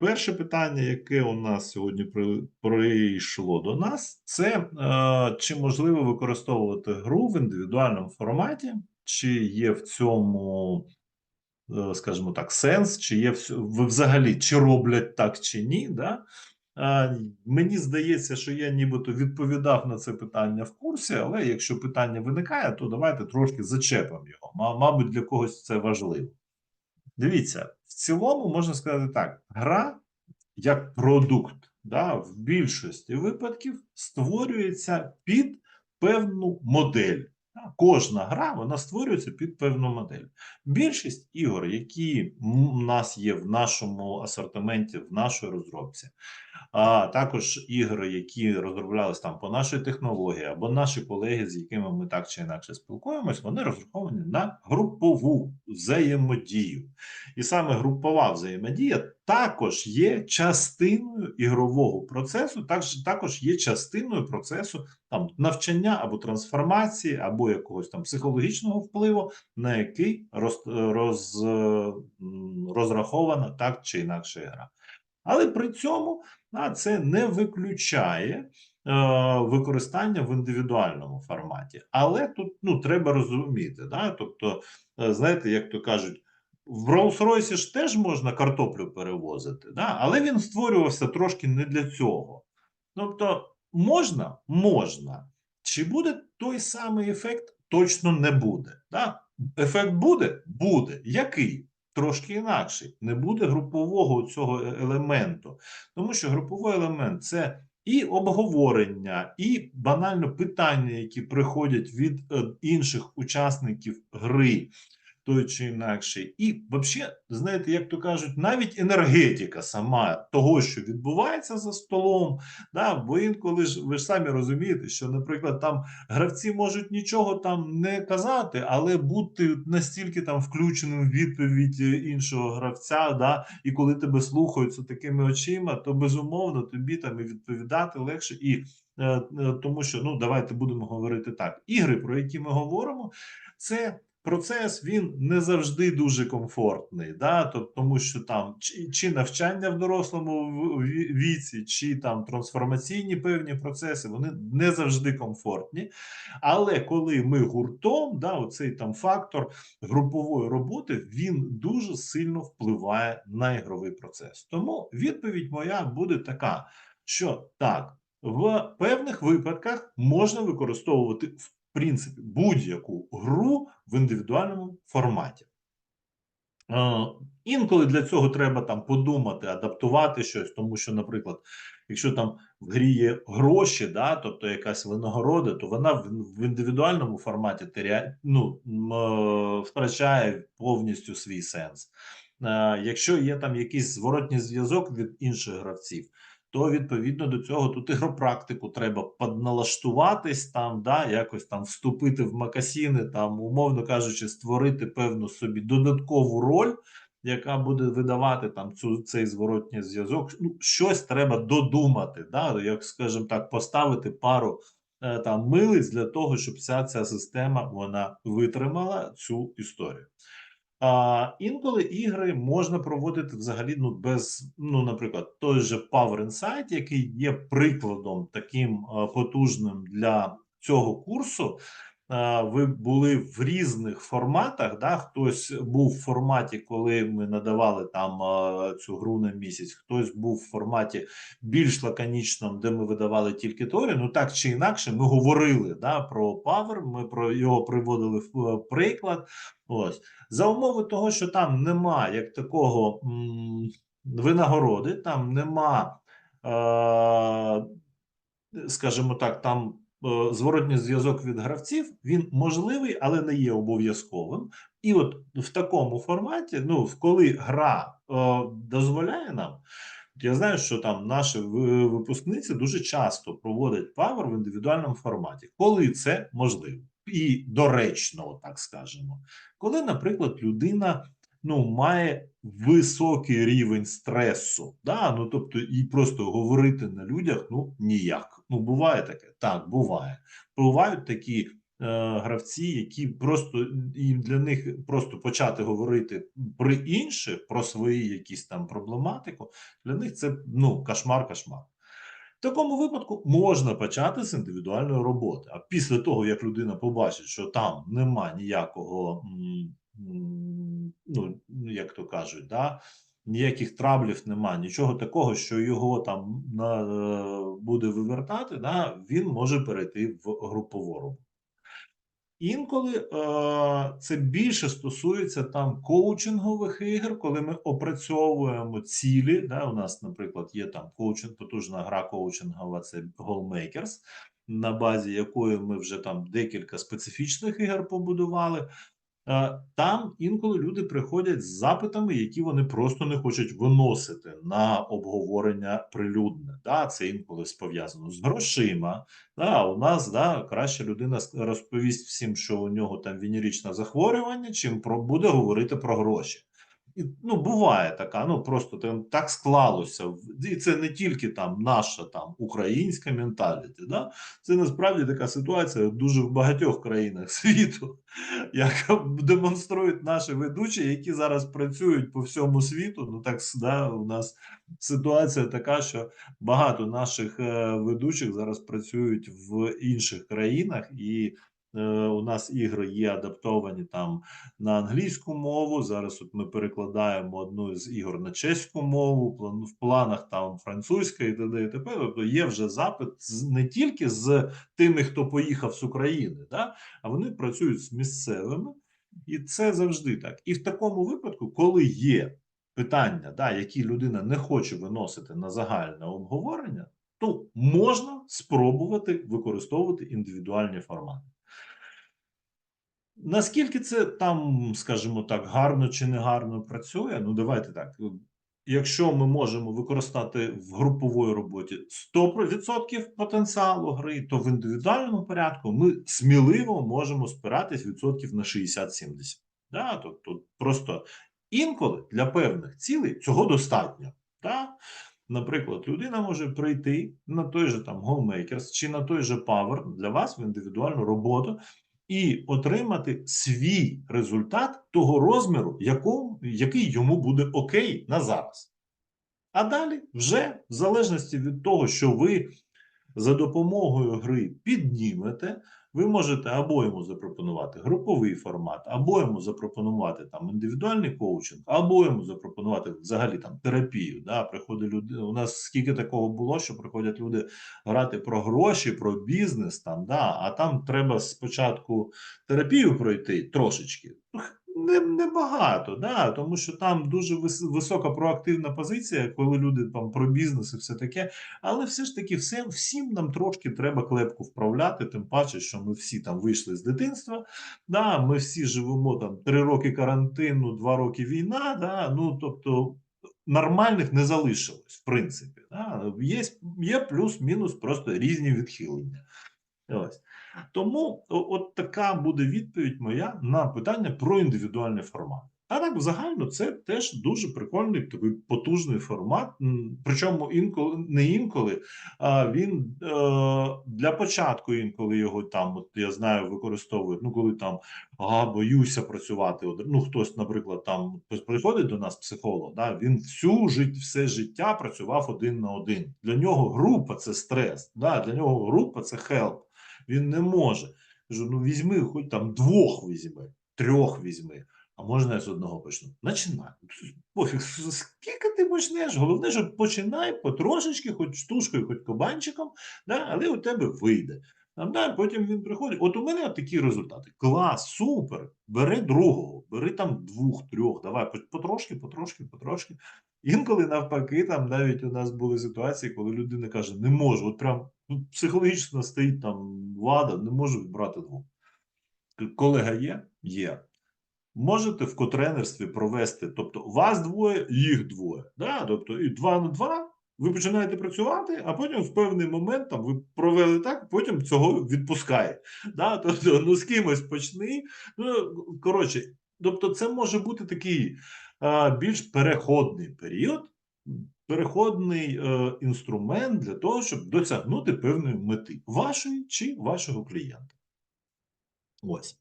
перше питання, яке у нас сьогодні прийшло до нас, це е, чи можливо використовувати гру в індивідуальному форматі, чи є в цьому, е, скажімо так, сенс, чи є в- взагалі, чи роблять так, чи ні. Да? Е, Мені здається, що я нібито відповідав на це питання в курсі, але якщо питання виникає, то давайте трошки зачепимо його. Ма- Мабуть, для когось це важливо. Дивіться, цілому можна сказати так: гра як продукт, да, в більшості випадків створюється під певну модель. Кожна гра вона створюється під певну модель. Більшість ігор, які у нас є в нашому асортименті, в нашій розробці, а також ігри, які розроблялись там по нашій технології, або наші колеги, з якими ми так чи інакше спілкуємось, вони розраховані на групову взаємодію. І саме групова взаємодія також є частиною ігрового процесу, також, також є частиною процесу там навчання або трансформації, або якогось там психологічного впливу, на який роз, роз, розрахована так чи інакше гра. Але при цьому це не виключає е, використання в індивідуальному форматі. Але тут ну, треба розуміти, да? тобто, е, знаєте, як то кажуть, в Rolls-Royce ж теж можна картоплю перевозити, да? але він створювався трошки не для цього. Тобто, можна? Можна. Чи буде той самий ефект? Точно не буде. Да? Ефект буде? Буде. Який? Трошки інакший. Не буде групового цього е- елементу. Тому що груповий елемент це і обговорення, і банально питання, які приходять від е, інших учасників гри, той чи інакший. І взагалі, знаєте, як то кажуть, навіть енергетика сама того, що відбувається за столом, да, бо інколи ж ви ж самі розумієте, що, наприклад, там гравці можуть нічого там не казати, але бути настільки там включеним в відповідь е, іншого гравця, да, і коли тебе слухають такими очима, то безумовно тобі там і відповідати легше і. е, е, Тому що ну давайте будемо говорити так: ігри, про які ми говоримо, це процес він не завжди дуже комфортний, да? тобто, тому що там чи, чи навчання в дорослому віці, чи там трансформаційні певні процеси, вони не завжди комфортні. Але коли ми гуртом, да, оцей там фактор групової роботи, він дуже сильно впливає на ігровий процес. Тому відповідь моя буде така, що так, в певних випадках можна використовувати в принципі будь-яку гру в індивідуальному форматі. Е, Інколи для цього треба там подумати, адаптувати щось, тому що, наприклад, якщо там в грі є гроші, да, тобто якась винагорода, то вона в, індивідуальному форматі ну, е, втрачає повністю свій сенс. Е, Якщо є там якийсь зворотній зв'язок від інших гравців, то відповідно до цього тут ігропрактику треба подналаштуватись там, да, якось там вступити в макасіни, там, умовно кажучи, створити певну собі додаткову роль, яка буде видавати там цю цей зворотній зв'язок. Ну, щось треба додумати, да, як скажімо так, поставити пару е, там милиць для того, щоб вся ця система вона витримала цю історію. А інколи ігри можна проводити взагалі ну без, ну, наприклад, той же Power Insight, який є прикладом таким е, потужним для цього курсу. Ви були в різних форматах. Да? Хтось був в форматі, коли ми надавали там цю гру на місяць, хтось був в форматі більш лаконічному, де ми видавали тільки теорію. Ну так чи інакше, ми говорили да, про Power, ми про його приводили в е, приклад. Ось за умови того, що там нема як такого м, винагороди, там нема, е, скажімо так, там зворотній зв'язок від гравців, він можливий, але не є обов'язковим. І от в такому форматі, ну, коли гра е, дозволяє нам. Я знаю, що там наші випускниці дуже часто проводять Power в індивідуальному форматі, коли це можливо і доречно, так скажемо. Коли, наприклад, людина ну, має високий рівень стресу, да? ну, тобто, і просто говорити на людях ну ніяк. Ну, буває таке? Так, буває. Бувають такі гравці, які просто і для них просто почати говорити про інше, про свої якісь там проблематику, для них це ну кошмар-кошмар. В такому випадку можна почати з індивідуальної роботи. А після того, як людина побачить, що там нема ніякого, ну як то кажуть, да, ніяких траблів нема, нічого такого, що його там на, е, буде вивертати, да, він може перейти в групову роботу. Інколи е, це більше стосується там коучингових ігор, коли ми опрацьовуємо цілі. Да, У нас, наприклад, є там коучинг, потужна гра коучингова, це Goalmakers, на базі якої ми вже там декілька специфічних ігор побудували. Е, там інколи люди приходять з запитами, які вони просто не хочуть виносити на обговорення прилюдне. Да, Це інколи пов'язано з грошима. Да, У нас да, краще людина розповість всім, що у нього там венеричне захворювання, чим про буде говорити про гроші. І, ну, буває така, ну просто там так склалося. І це не тільки там наша там українська менталіті. Да? Це насправді така ситуація дуже в багатьох країнах світу, яка демонструють наші ведучі, які зараз працюють по всьому світу. Ну так да, у нас ситуація така, що багато наших е, ведучих зараз працюють в інших країнах і. Е, у нас ігри є адаптовані там на англійську мову. Зараз от ми перекладаємо одну з ігор на чеську мову, в планах там французька і т.д. і т.п. Тобто є вже запит не тільки з тими, хто поїхав з України, да? а вони працюють з місцевими, і це завжди так. І в такому випадку, коли є питання, да, які людина не хоче виносити на загальне обговорення, то можна спробувати використовувати індивідуальні формати. Наскільки це там, скажімо так, гарно чи не гарно працює? Ну, давайте так. Якщо ми можемо використати в груповій роботі 100% потенціалу гри, то в індивідуальному порядку ми сміливо можемо спиратись відсотків на 60-70. Да? Тобто, просто інколи для певних цілей цього достатньо. Да? Наприклад, людина може прийти на той же там GoMakers чи на той же Power для вас в індивідуальну роботу і отримати свій результат того розміру, якому, який йому буде окей на зараз. А далі, вже в залежності від того, що ви за допомогою гри піднімете, ви можете або йому запропонувати груповий формат, або йому запропонувати там індивідуальний коучинг, або йому запропонувати взагалі там терапію. Да? Приходить люди. У нас скільки такого було, що приходять люди грати про гроші, про бізнес там, да? а там треба спочатку терапію пройти трошечки не, небагато, да, тому що там дуже вис, висока проактивна позиція, коли люди там про бізнес і все таке. Але все ж таки, все, всім нам трошки треба клепку вправляти, тим паче, що ми всі там вийшли з дитинства. Да, Ми всі живемо там три роки карантину, два роки війна. Да, ну тобто. Нормальних не залишилось, в принципі. Да? Є є плюс-мінус просто різні відхилення. Ось. Тому от така буде відповідь моя на питання про індивідуальний формат. А так, взагалі, це теж дуже прикольний такий потужний формат. Причому інколи не інколи, а він е, для початку інколи його там, от я знаю, використовують. Ну, коли там а, боюся працювати. Ну, хтось, наприклад, там приходить до нас психолог, да, він всю жит, все життя працював один на один. Для нього група це стрес, да, для нього група це хелп він не може. Кажу, ну візьми, хоч там двох візьми, трьох візьми. А можна я з одного почну? Починай. Пофіг, скільки ти почнеш? Головне, що починай потрошечки, хоч штушкою, хоч кабанчиком, да, але у тебе вийде. Там, да, Потім він приходить. От у мене такі результати. Клас, супер. Бери другого, бери там двох, трьох. Давай потрошки, потрошки, потрошки. Інколи навпаки, там навіть у нас були ситуації, коли людина каже: не можу, от прям ну, психологічно стоїть там влада, не можу брати двох. Колега є? Є. Можете в котренерстві провести, тобто вас двоє, їх двоє. Да? Тобто і два на два ви починаєте працювати, а потім в певний момент там ви провели так, потім цього відпускає. Да? Тобто, ну з кимось почни. Ну, коротше, тобто, це може бути такий а, більш переходний період, переходний е, інструмент для того, щоб досягнути певної мети вашої чи вашого клієнта. Ось.